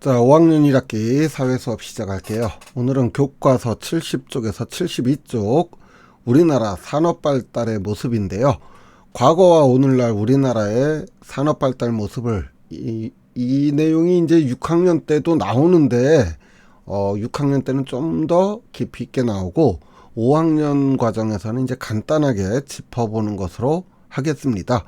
자, 5학년 1학기 사회 수업 시작할게요. 오늘은 교과서 70쪽에서 72쪽 우리나라 산업 발달의 모습인데요. 과거와 오늘날 우리나라의 산업 발달 모습을 이, 이 내용이 이제 6학년 때도 나오는데 어, 6학년 때는 좀 더 깊이 있게 나오고 5학년 과정에서는 이제 간단하게 짚어보는 것으로 하겠습니다.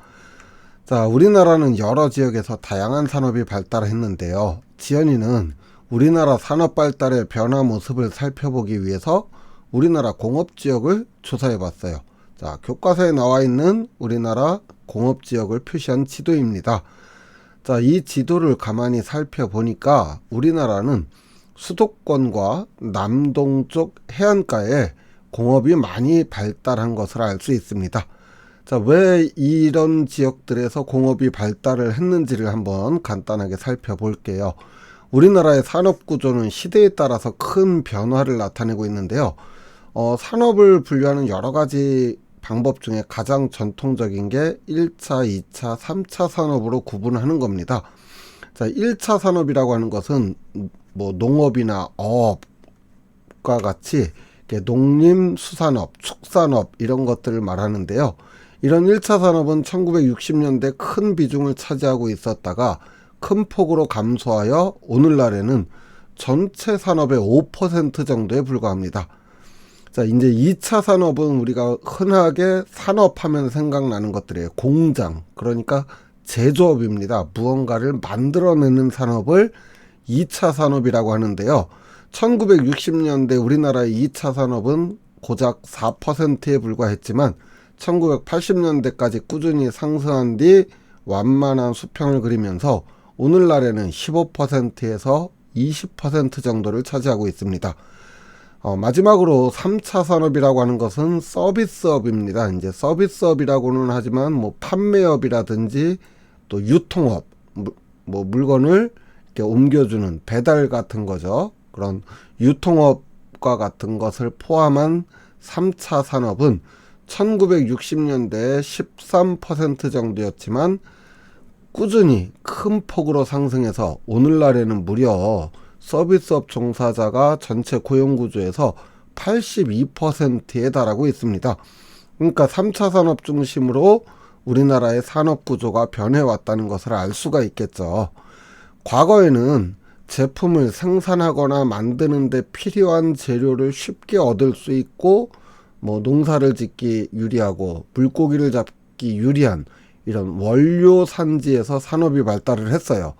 자, 우리나라는 여러 지역에서 다양한 산업이 발달했는데요. 지연이는 우리나라 산업 발달의 변화 모습을 살펴보기 위해서 우리나라 공업 지역을 조사해 봤어요. 자, 교과서에 나와 있는 우리나라 공업 지역을 표시한 지도입니다. 자, 이 지도를 가만히 살펴보니까 우리나라는 수도권과 남동쪽 해안가에 공업이 많이 발달한 것을 알 수 있습니다. 자, 왜 이런 지역들에서 공업이 발달을 했는지를 한번 간단하게 살펴볼게요. 우리나라의 산업 구조는 시대에 따라서 큰 변화를 나타내고 있는데요. 어, 산업을 분류하는 여러 가지 방법 중에 가장 전통적인 게 1차, 2차, 3차 산업으로 구분하는 겁니다. 자, 1차 산업이라고 하는 것은 뭐 농업이나 어업과 같이 농림, 수산업, 축산업 이런 것들을 말하는데요. 이런 1차 산업은 1960년대 큰 비중을 차지하고 있었다가 큰 폭으로 감소하여 오늘날에는 전체 산업의 5% 정도에 불과합니다. 자, 이제 2차 산업은 우리가 흔하게 산업하면 생각나는 것들이에요. 공장. 그러니까 제조업입니다. 무언가를 만들어내는 산업을 2차 산업이라고 하는데요. 1960년대 우리나라의 2차 산업은 고작 4%에 불과했지만 1980년대까지 꾸준히 상승한 뒤 완만한 수평을 그리면서 오늘날에는 15%에서 20% 정도를 차지하고 있습니다. 어, 마지막으로 3차 산업이라고 하는 것은 서비스업입니다. 이제 서비스업이라고는 하지만 뭐 판매업이라든지 또 유통업, 뭐 물건을 이렇게 옮겨주는 배달 같은 거죠. 그런 유통업과 같은 것을 포함한 3차 산업은 1960년대에 13% 정도였지만 꾸준히 큰 폭으로 상승해서 오늘날에는 무려 서비스업 종사자가 전체 고용 구조에서 82%에 달하고 있습니다. 그러니까 3차 산업 중심으로 우리나라의 산업 구조가 변해왔다는 것을 알 수가 있겠죠. 과거에는 제품을 생산하거나 만드는데 필요한 재료를 쉽게 얻을 수 있고 뭐 농사를 짓기 유리하고 물고기를 잡기 유리한 이런 원료 산지에서 산업이 발달을 했어요.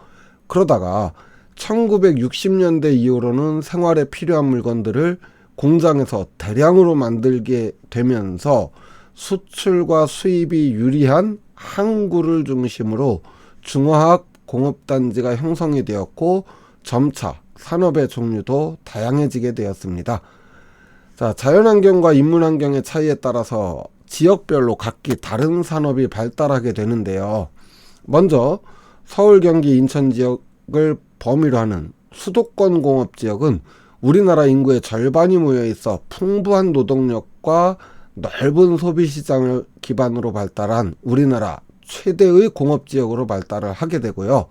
그러다가 1960년대 이후로는 생활에 필요한 물건들을 공장에서 대량으로 만들게 되면서 수출과 수입이 유리한 항구를 중심으로 중화학 공업단지가 형성이 되었고 점차 산업의 종류도 다양해지게 되었습니다. 자, 자연환경과 인문환경의 차이에 따라서 지역별로 각기 다른 산업이 발달하게 되는데요. 먼저 서울, 경기, 인천 지역을 범위로 하는 수도권 공업 지역은 우리나라 인구의 절반이 모여 있어 풍부한 노동력과 넓은 소비 시장을 기반으로 발달한 우리나라 최대의 공업 지역으로 발달을 하게 되고요.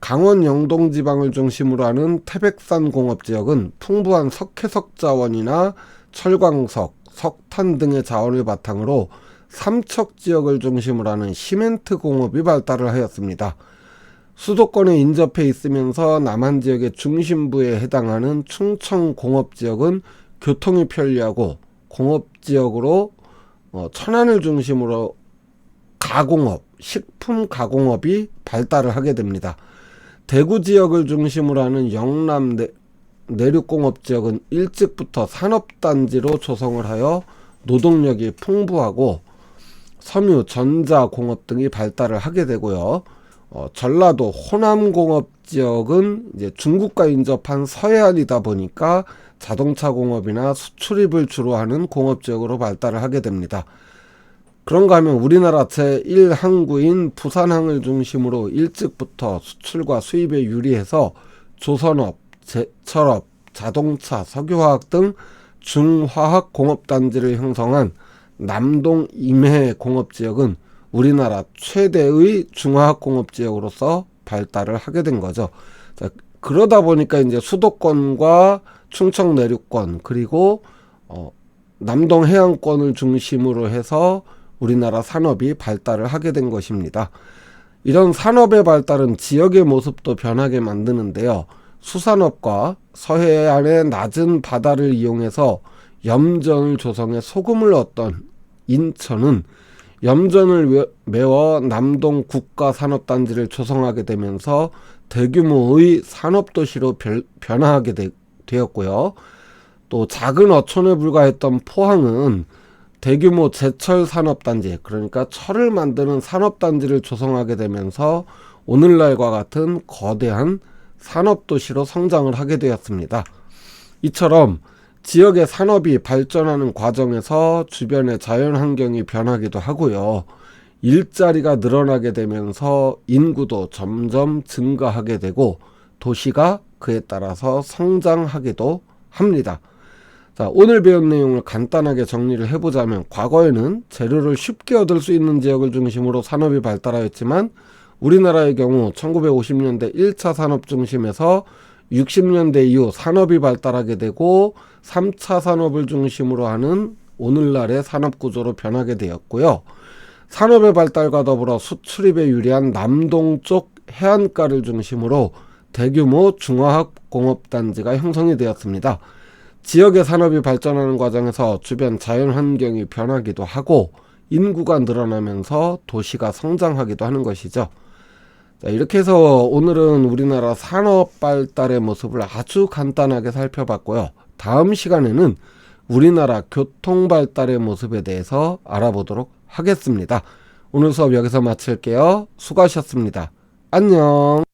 강원 영동 지방을 중심으로 하는 태백산 공업 지역은 풍부한 석회석 자원이나 철광석, 석탄 등의 자원을 바탕으로 삼척 지역을 중심으로 하는 시멘트 공업이 발달을 하였습니다. 수도권에 인접해 있으면서 남한 지역의 중심부에 해당하는 충청 공업 지역은 교통이 편리하고 공업 지역으로 어, 천안을 중심으로 가공업, 식품 가공업이 발달을 하게 됩니다. 대구 지역을 중심으로 하는 영남 내, 내륙공업 지역은 일찍부터 산업단지로 조성을 하여 노동력이 풍부하고 섬유, 전자 공업 등이 발달을 하게 되고요. 어, 전라도 호남 공업 지역은 이제 중국과 인접한 서해안이다 보니까 자동차 공업이나 수출입을 주로 하는 공업 지역으로 발달을 하게 됩니다. 그런가 하면 우리나라 제1항구인 부산항을 중심으로 일찍부터 수출과 수입에 유리해서 조선업, 제철업, 자동차, 석유화학 등 중화학 공업단지를 형성한 남동 임해 공업지역은 우리나라 최대의 중화학 공업지역으로서 발달을 하게 된 거죠. 자, 그러다 보니까 이제 수도권과 충청 내륙권 그리고 어, 남동 해안권을 중심으로 해서 우리나라 산업이 발달을 하게 된 것입니다. 이런 산업의 발달은 지역의 모습도 변하게 만드는데요. 수산업과 서해안의 낮은 바다를 이용해서 염전을 조성해 소금을 얻던 인천은 염전을 외- 메워 남동 국가산업단지를 조성하게 되면서 대규모의 산업도시로 변- 변화하게 되, 되었고요. 또 작은 어촌에 불과했던 포항은 대규모 제철 산업단지, 그러니까 철을 만드는 산업단지를 조성하게 되면서 오늘날과 같은 거대한 산업도시로 성장을 하게 되었습니다. 이처럼 지역의 산업이 발전하는 과정에서 주변의 자연 환경이 변하기도 하고요. 일자리가 늘어나게 되면서 인구도 점점 증가하게 되고 도시가 그에 따라서 성장하기도 합니다. 자, 오늘 배운 내용을 간단하게 정리를 해보자면 과거에는 재료를 쉽게 얻을 수 있는 지역을 중심으로 산업이 발달하였지만 우리나라의 경우 1950년대 1차 산업 중심에서 60년대 이후 산업이 발달하게 되고 3차 산업을 중심으로 하는 오늘날의 산업 구조로 변하게 되었고요. 산업의 발달과 더불어 수출입에 유리한 남동 쪽 해안가를 중심으로 대규모 중화학 공업단지가 형성이 되었습니다. 지역의 산업이 발전하는 과정에서 주변 자연 환경이 변하기도 하고 인구가 늘어나면서 도시가 성장하기도 하는 것이죠. 자, 이렇게 해서 오늘은 우리나라 산업 발달의 모습을 아주 간단하게 살펴봤고요. 다음 시간에는 우리나라 교통 발달의 모습에 대해서 알아보도록 하겠습니다. 오늘 수업 여기서 마칠게요. 수고하셨습니다. 안녕.